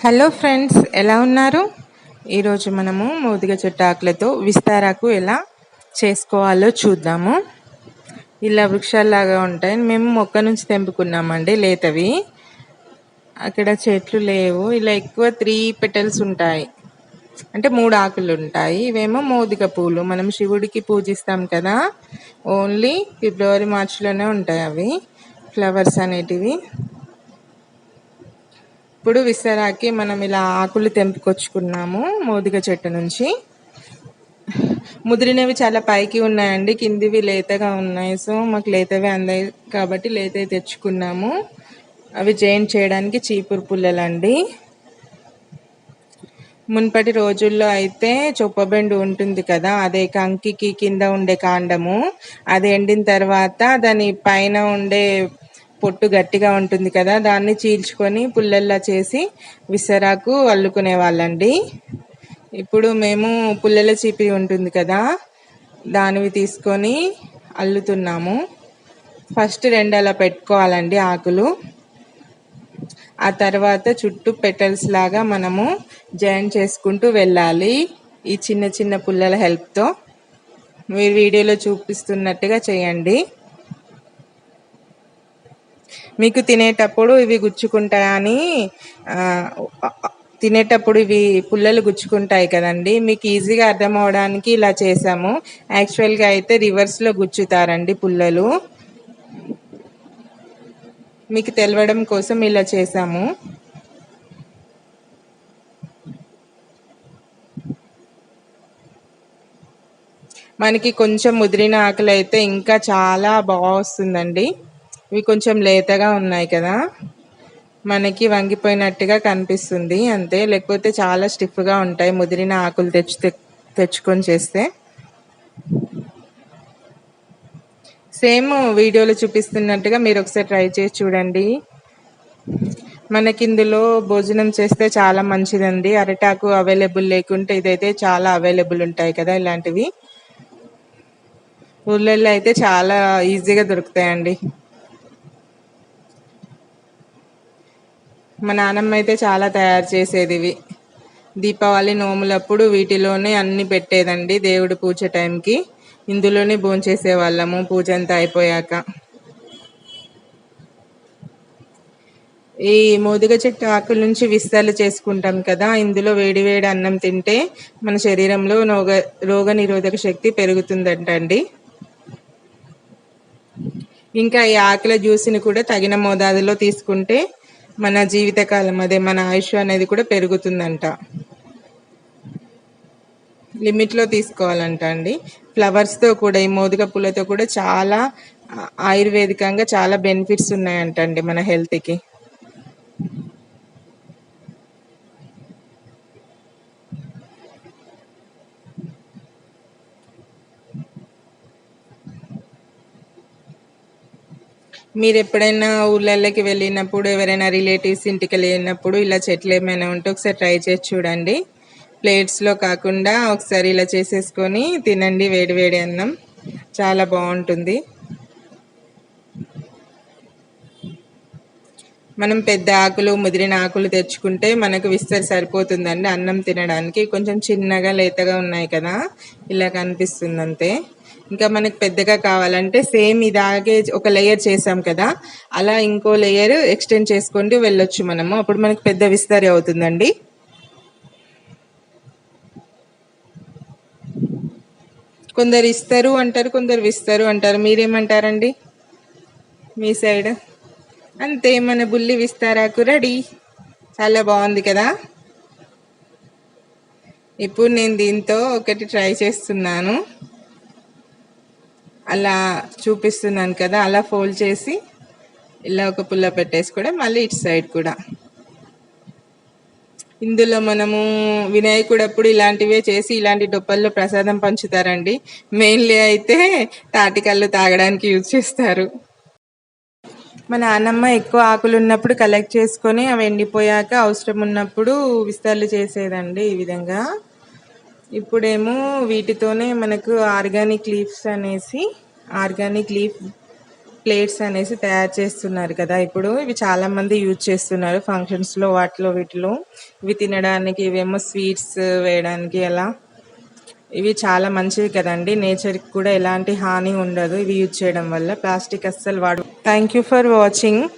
Hello friends ఎలా ఉన్నారు? ఈరోజు మనము మోదిగ చెట్టు ఆకులతో విస్తారాకు ఎలా చేసుకోవాలో చూద్దాము. ఇలా వృక్షాల్లాగా ఉంటాయి మేము మొక్క నుంచి తెంపుకున్నామండి లేతవి. అక్కడ చెట్లు లేవు. ఇలా ఎక్కువ త్రీ పెటల్స్ ఉంటాయి. అంటే మూడు ఆకులు ఉంటాయి. ఇవేమో మోదిక పూలు. మనం శివుడికి పూజిస్తాం కదా. ఓన్లీ ఫిబ్రవరి మార్చిలోనే ఉంటాయి అవి. ఫ్లవర్స్ అనేటివి. ఇప్పుడు విసరాకి మనం ఇలా ఆకులు తెంపుకొచ్చుకున్నాము మోదిక చెట్టు నుంచి. ముదిరినవి చాలా పైకి ఉన్నాయండి కిందివి లేతగా ఉన్నాయి. సో మాకు లేతవి అందాయి కాబట్టి లేతవి తెచ్చుకున్నాము. అవి జైన్ చేయడానికి చీపురు పుల్లలండి. మున్పటి రోజుల్లో అయితే చొప్పబెండు ఉంటుంది కదా అదే కంకికి కింద ఉండే కాండము. అది ఎండిన తర్వాత దాని పైన ఉండే పొట్టు గట్టిగా ఉంటుంది కదా దాన్ని చీల్చుకొని పుల్లల్లా చేసి విసరాకు అల్లుకునే వాళ్ళండి ఇప్పుడు మేము పుల్లల చీపి ఉంటుంది కదా దానివి తీసుకొని అల్లుతున్నాము. ఫస్ట్ రెండు అలా పెట్టుకోవాలండి ఆకులు. ఆ తర్వాత చుట్టూ పెటల్స్ లాగా మనము జాయిన్ చేసుకుంటూ వెళ్ళాలి ఈ చిన్న చిన్న పుల్లల హెల్ప్తో. మీరు వీడియోలో చూపిస్తున్నట్టుగా చేయండి. మీకు తినేటప్పుడు ఇవి గుచ్చుకుంటాయని తినేటప్పుడు ఇవి పుల్లలు గుచ్చుకుంటాయి కదండి. మీకు ఈజీగా అర్థం అవడానికి ఇలా చేసాము యాక్చువల్గా అయితే రివర్స్లో గుచ్చుతారండి పుల్లలు. మీకు తెలవడం కోసం ఇలా చేసాము మనకి కొంచెం ముదిరిన ఆకలి అయితే ఇంకా చాలా బాగా వస్తుందండి. ఇవి కొంచెం లేతగా ఉన్నాయి కదా. మనకి వంగిపోయినట్టుగా కనిపిస్తుంది అంతే. లేకపోతే చాలా స్టిఫ్గా ఉంటాయి ముదిరిన ఆకులు తెచ్చి తెచ్చుకొని చేస్తే. సేమ్ వీడియోలో చూపిస్తున్నట్టుగా మీరు ఒకసారి ట్రై చేసి చూడండి. మనకి ఇందులో భోజనం చేస్తే చాలా మంచిదండి. అరటాకు అవైలబుల్ లేకుంటే ఇదైతే చాలా అవైలబుల్ ఉంటాయి కదా ఇలాంటివి. ఊళ్ళల్లో అయితే చాలా ఈజీగా దొరుకుతాయండి. మా నానమ్మ అయితే చాలా తయారు చేసేది ఇవి. దీపావళి నోములప్పుడు వీటిలోనే అన్ని పెట్టేదండి దేవుడు పూజ టైంకి. ఇందులోనే భోంచేసే వాళ్ళము పూజ అంతా అయిపోయాక. ఈ మోదుగ చెట్టు ఆకుల నుంచి విస్తరణ చేసుకుంటాం కదా ఇందులో వేడి వేడి అన్నం తింటే మన శరీరంలో రోగ రోగ నిరోధక శక్తి పెరుగుతుందంట అండి ఇంకా ఈ ఆకుల జ్యూస్ని కూడా తగిన మోతాదులో తీసుకుంటే మన జీవితకాలం అదే మన ఆయుష్ అనేది కూడా పెరుగుతుందంట. లిమిట్లో తీసుకోవాలంట అండి. ఫ్లవర్స్తో కూడా ఈ మోదుగ పూలతో కూడా చాలా ఆయుర్వేదికంగా చాలా బెనిఫిట్స్ ఉన్నాయంటండి మన హెల్త్కి. మీరు ఎప్పుడైనా ఊళ్ళల్లోకి వెళ్ళినప్పుడు ఎవరైనా రిలేటివ్స్ ఇంటికి వెళ్ళినప్పుడు ఇలా చెట్లు ఏమైనా ఉంటే ఒకసారి ట్రై చేసి చూడండి. ప్లేట్స్లో కాకుండా ఒకసారి ఇలా చేసేసుకొని తినండి వేడి వేడి అన్నం. చాలా బాగుంటుంది. మనం పెద్ద ఆకులు ముదిరిన ఆకులు తెచ్చుకుంటే మనకు విస్తరి సరిపోతుందండి అన్నం తినడానికి. కొంచెం చిన్నగా లేతగా ఉన్నాయి కదా ఇలా కనిపిస్తుంది అంతే ఇంకా మనకు పెద్దగా కావాలంటే సేమ్ ఇదాగే ఒక లేయర్ చేసాం కదా అలా ఇంకో లేయర్ ఎక్స్టెండ్ చేసుకుంటూ వెళ్ళొచ్చు మనము. అప్పుడు మనకు పెద్ద విస్తరి అవుతుందండి. కొందరు ఇస్తారు అంటారు కొందరు విస్తారు అంటారు. మీరేమంటారండి? మీ సైడ్? అంతే మన బుల్లి విస్తారాకు రెడీ. చాలా బాగుంది కదా? ఇప్పుడు నేను దీంతో ఒకటి ట్రై చేస్తున్నాను. అలా చూపిస్తున్నాను కదా అలా ఫోల్డ్ చేసి ఇలా ఒక పుల్ల పెట్టేసి కూడా మళ్ళీ ఇటు సైడ్ కూడా. ఇందులో మనము వినాయకుడు అప్పుడు ఇలాంటివే చేసి ఇలాంటి డొప్పల్లో ప్రసాదం పంచుతారండి. మెయిన్లీ అయితే తాటికల్లు తాగడానికి యూజ్ చేస్తారు. మా నాన్నమ్మ ఎక్కువ ఆకులు ఉన్నప్పుడు కలెక్ట్ చేసుకొని అవి ఎండిపోయాక అవసరం ఉన్నప్పుడు విస్తరలు చేసేదండి ఈ విధంగా. ఇప్పుడేమో వీటితోనే మనకు ఆర్గానిక్ లీవ్స్ అనేసి ఆర్గానిక్ లీఫ్ ప్లేట్స్ అనేసి తయారు చేస్తున్నారు కదా. ఇప్పుడు ఇవి చాలా మంది యూజ్ చేస్తున్నారు ఫంక్షన్స్లో వాటిలో వీటిలో. ఇవి తినడానికి ఇవేమో స్వీట్స్ వేయడానికి అలా. ఇవి చాలా మంచివి కదండి. నేచర్కి కూడా ఎలాంటి హాని ఉండదు ఇవి యూజ్ చేయడం వల్ల. ప్లాస్టిక్ అస్సలు వాడు. Thank you for watching.